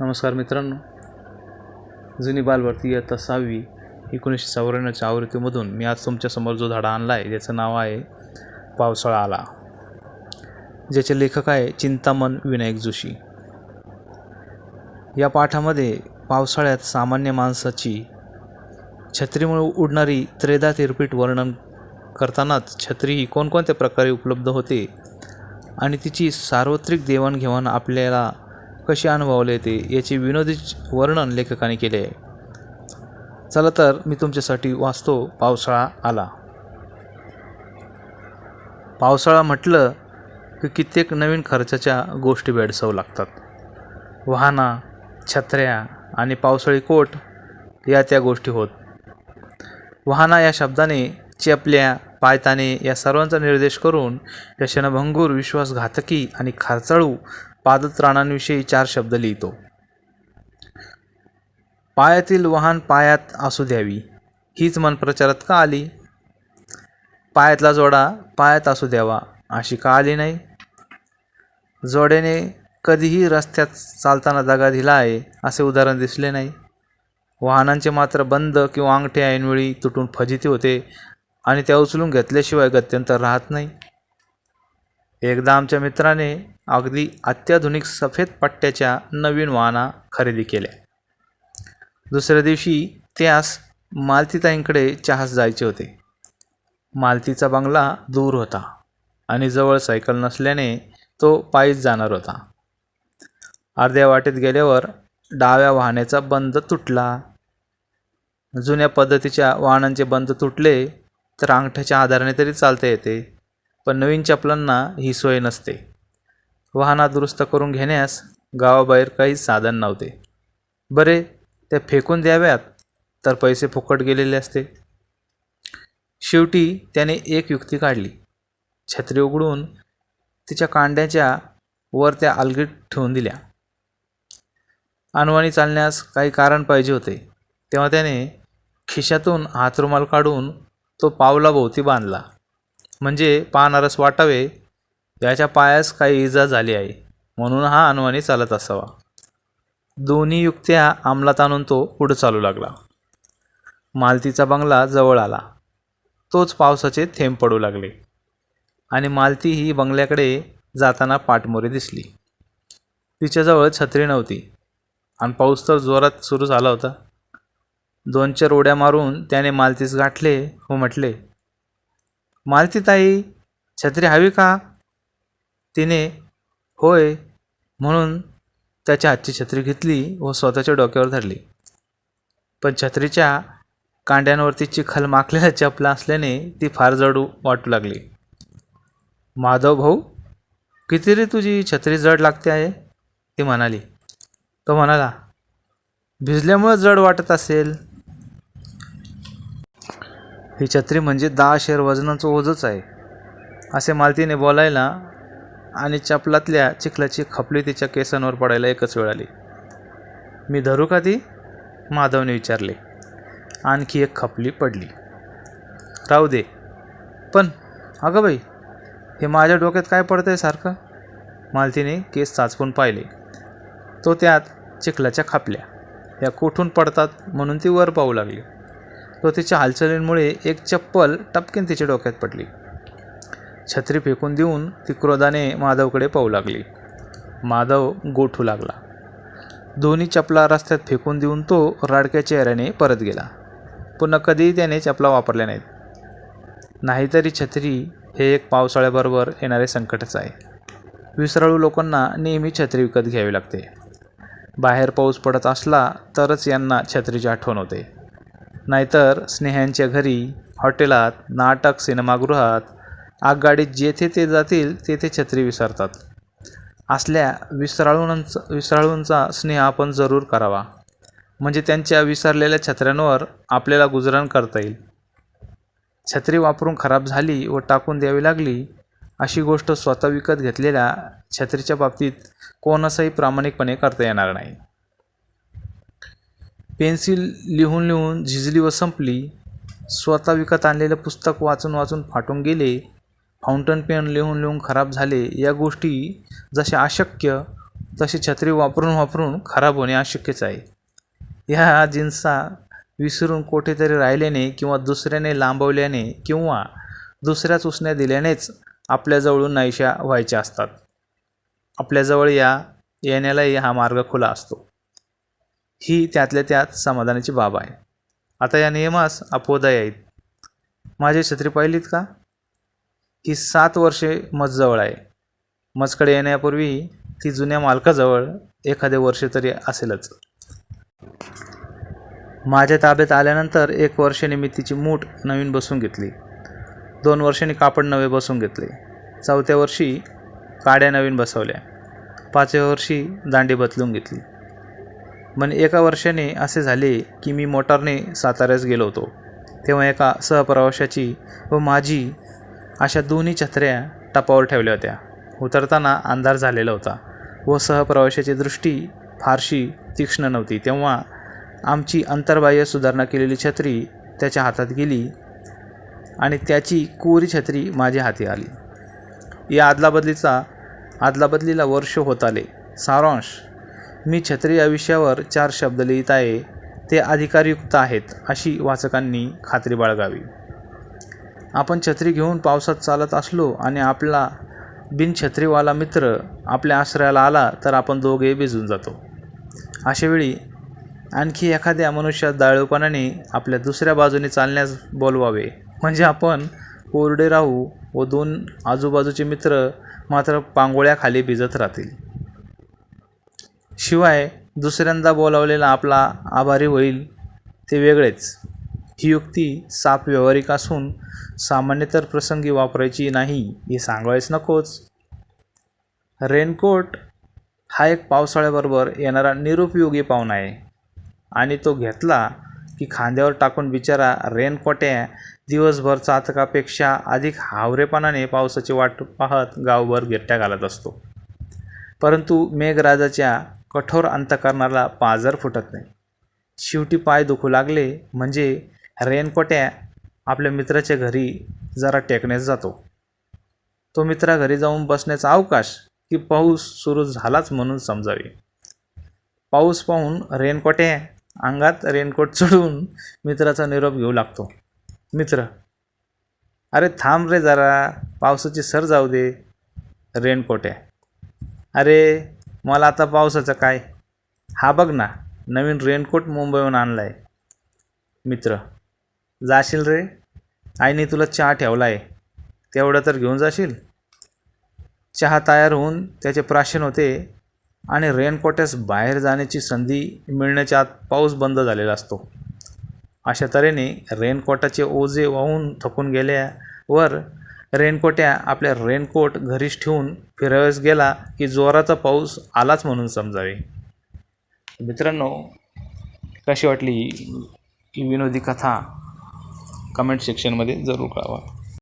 नमस्कार मित्रांनो. जुनी बालभारती इयत्ता सहावी एकोणीसशे चौऱ्याण्णवच्या आवृत्तीमधून मी आज तुमच्यासमोर जो धडा आणला आहे ज्याचं नाव आहे पावसाळा आला. ज्याचे लेखक आहे चिंतामन विनायक जोशी. या पाठामध्ये पावसाळ्यात सामान्य माणसाची छत्रीमुळे उडणारी त्रेदा तिरपीट वर्णन करतानाच छत्री ही कोणकोणत्या प्रकारे उपलब्ध होते आणि तिची सार्वत्रिक देवाणघेवाण आपल्याला कशी अनुभवले येते याचे विनोदी वर्णन लेखकाने केले आहे. चला तर मी तुमच्यासाठी वाचतो पावसाळा आला. पावसाळा म्हटलं की कित्येक नवीन खर्चाच्या गोष्टी भेडसावू लागतात. वाहना छत्र्या आणि पावसाळी कोट या त्या गोष्टी होत. वाहना या शब्दाने चेपल्या पायताने या सर्वांचा निर्देश करून या क्षणभंगूर विश्वासघातकी आणि खर्चाळू पादत्राणांविषयी चार शब्द लिहितो. पायातील वाहन पायात असू द्यावी. हीच मनप्रचारात का आली? पायातला जोडा पायात असू द्यावा अशी का आली नाही? जोड्याने कधीही रस्त्यात चालताना दगा दिला आहे असे उदाहरण दिसले नाही. वाहनांचे मात्र बंद किंवा अंगठे ऐनवेळी तुटून फजिती होते आणि त्या उचलून घेतल्याशिवाय गत्यंतर राहत नाही. एकदा आमच्या मित्राने अगदी अत्याधुनिक सफेद पट्ट्याच्या नवीन वाहना खरेदी केल्या. दुसऱ्या दिवशी त्यास मालतीताईंकडे चहास जायचे होते. मालतीचा बंगला दूर होता आणि जवळ सायकल नसल्याने तो पायीच जाणार होता. अर्ध्या वाटेत गेल्यावर डाव्या वाहनाचा बंद तुटला. जुन्या पद्धतीच्या वाहनांचे बंद तुटले तर अंगठ्याच्या आधाराने तरी चालता येते पण नवीन चपलांना ही सोय नसते. वाहना दुरुस्त करून घेण्यास गावाबाहेर काही साधन नव्हते. बरे त्या फेकून द्याव्यात तर पैसे फुकट गेलेले असते. शेवटी त्याने एक युक्ती काढली. छत्री उघडून तिच्या कांड्याच्या वर त्या अलगीत ठेवून दिल्या. अनवाणी चालण्यास काही कारण पाहिजे होते. तेव्हा त्याने खिशातून हातरुमाल काढून तो पावलाभोवती बांधला. म्हणजे पाहणारच वाटावे याच्या पायास काही इजा झाली आहे म्हणून हा अनवाणी चालत असावा. दोन्ही युक्त्या अंमलात आणून तो पुढे चालू लागला. मालतीचा बंगला जवळ आला. तोच पावसाचे थेंब पडू लागले. आणि मालती ही बंगल्याकडे जाताना पाठमोरी दिसली. तिच्याजवळ छत्री नव्हती. आणि पाऊस तर जोरात सुरू झाला होता. दोन चार उड्या मारून त्याने मालतीस गाठले व म्हटले मालती ताई छत्री हवी का? तिने होय म्हणून त्याच्या हातची छत्री घेतली व स्वतःच्या डोक्यावर धरली. पण छत्रीच्या कांड्यांवरती चिखल माखलेला चपला असल्याने ती फार जड वाटू लागली. माधव भाऊ किती रे तुझी छत्री जड लागते आहे? ती म्हणाली. तो म्हणाला भिजल्यामुळं जड वाटत असेल. ही छत्री म्हणजे दहा शेर वजनाचं ओझंच आहे असे मालतीने बोलायला आणि चपलातल्या चिखलाची खपली तिच्या केसांवर पडायला एकच वेळ आली. मी धरू का ती? माधवने विचारले. आणखी एक खपली पडली. राहू दे. पण अगं बाई हे माझ्या डोक्यात काय पडतंय सारखं? मालतीने केस चाचपून पाहिले. तो त्यात चिखलाच्या खापल्या. या कुठून पडतात म्हणून ती वर पाहू लागली. तो तिच्या हालचालींमुळे एक चप्पल टपकीन तिच्या डोक्यात पडली. छत्री फेकून देऊन ती क्रोधाने माधवकडे पाहू लागली. माधव गोठू लागला. दोन्ही चपला रस्त्यात फेकून देऊन तो राडक्या चेहऱ्याने परत गेला. पुन्हा कधीही त्याने चपला वापरल्या नाहीत. नाहीतरी छत्री हे एक पावसाळ्याबरोबर येणारे संकटच आहे. विसराळू लोकांना नेहमी छत्री विकत घ्यावी लागते. बाहेर पाऊस पडत असला तरच यांना छत्रीची आठवण होते. नाहीतर स्नेहांच्या घरी हॉटेलात नाटक सिनेमागृहात आगगाडीत जेथे ते जातील तेथे छत्री विसरतात. असल्या विसराळूंचा विसराळूंचा स्नेह आपण जरूर करावा. म्हणजे त्यांच्या विसरलेल्या छत्र्यांवर आपल्याला गुजरण करता येईल. छत्री वापरून खराब झाली व टाकून द्यावी लागली अशी गोष्ट स्वतः विकत घेतलेल्या छत्रीच्या बाबतीत कोणासही प्रामाणिकपणे करता येणार नाही. पेन्सिल लिहून लिहून झिजली व संपली. स्वतः विकत आणलेलं पुस्तक वाचून वाचून फाटून गेले फाउंटन पेन लिहून लिहून खराब झाले या गोष्टी जशा अशक्य तशी छत्री वापरून वापरून खराब होणे अशक्यच आहे. ह्या जिन्सा विसरून कुठेतरी राहिल्याने किंवा दुसऱ्याने लांबवल्याने किंवा दुसऱ्याच उसण्या दिल्यानेच आपल्याजवळून नाहीशा व्हायच्या असतात. आपल्याजवळ या येण्यालाही हा मार्ग खुला असतो. ही त्यातल्या त्यात समाधानाची बाब आहे. आता या नियमास अपोदय आहेत. माझी छत्री पाहिलीत का? ती सात वर्षे मजजवळ आहे. मजकडे येण्यापूर्वी ती जुन्या मालकाजवळ एखादे वर्ष तरी असेलच. माझ्या ताब्यात आल्यानंतर एक वर्षाने मी तिची मूठ नवीन बसवून घेतली. दोन वर्षांनी कापड नवे बसवून घेतले. चौथ्या वर्षी काड्या नवीन बसवल्या. पाचव्या वर्षी दांडी बदलून घेतली. मन एका वर्षाने असे झाले की मी मोटारने साताऱ्यास गेलो होतो. तेव्हा एका सहप्रवाशाची व माझी अशा दोन्ही छत्र्या टपावर ठेवल्या होत्या. उतरताना अंधार झालेला होता व सहप्रवाशाची दृष्टी फारशी तीक्ष्ण नव्हती. तेव्हा आमची अंतर्बाह्य सुधारणा केलेली छत्री त्याच्या हातात गेली आणि त्याची कोरी छत्री माझ्या हाती आली. या आदलाबदलीचा आदलाबदलीला वर्ष होत आले. सारांश मी छत्री या विषयावर चार शब्द लिहित आहे. ते अधिकारयुक्त आहेत अशी वाचकांनी खात्री बाळगावी. आपण छत्री घेऊन पावसात चालत असलो आणि आपला बिनछत्रीवाला मित्र आपल्या आश्रयाला आला तर आपण दोघे भिजून जातो. अशावेळी आणखी एखाद्या मनुष्यात दाळूपणाने आपल्या दुसऱ्या बाजूने चालण्यास बोलवावे. म्हणजे आपण कोरडे राहू व दोन आजूबाजूचे मित्र मात्र पांगोळ्याखाली भिजत राहतील. शिवाय दुसऱ्यांदा बोलावलेला आपला आभारी होईल ते वेगळेच. ही युक्ती साप व्यावहारिक असून सामान्यतर प्रसंगी वापरायची नाही हे सांगायच नकोच. रेनकोट हा एक पावसाळ्याबरोबर येणारा निरुपयोगी पाहुणा आहे आणि तो घेतला की खांद्यावर टाकून बिचारा रेनकोट्या दिवसभर चातकापेक्षा अधिक हावरेपणाने पावसाची वाट पाहत गावभर गिरट्या घालत असतो. परंतु मेघराजाच्या कठोर अंतकरणाला पाजर फुटत नाही. शेवटी पाय दुखू लागले म्हणजे रेनकोट्या आपल्या मित्राच्या घरी जरा टेकण्यास जातो. तो मित्रा घरी जाऊन बसण्याचा अवकाश की पाऊस सुरू झालाच म्हणून समजावे. पाऊस पाहून रेनकोट्या अंगात रेनकोट चढून मित्राचा निरोप घेऊ लागतो. मित्र अरे थांब रे जरा पावसाची सर जाऊ दे. रेनकोट्या अरे मला आता पावसाचं काय? हा बघ ना नवीन रेनकोट मुंबईहून आणला आहे मित्र जाशील रे? आईने तुला चहा ठेवला आहे तेवढं तर घेऊन जाशील? चहा तयार होऊन त्याचे प्राशन होते आणि रेनकोट्यास बाहेर जाण्याची संधी मिळण्याच्या आत पाऊस बंद झालेला असतो. अशा तऱ्हेने रेनकोटाचे ओझे वाहून थकून गेल्यावर रेनकोट्या आपल्या रेनकोट घरीच ठेवून फिरावेस गेला की जोराचा पाऊस आलाच म्हणून समजावे. मित्रांनो कशी वाटली ही विनोदी कथा? कमेंट सेक्शनमध्ये जरूर कळवा.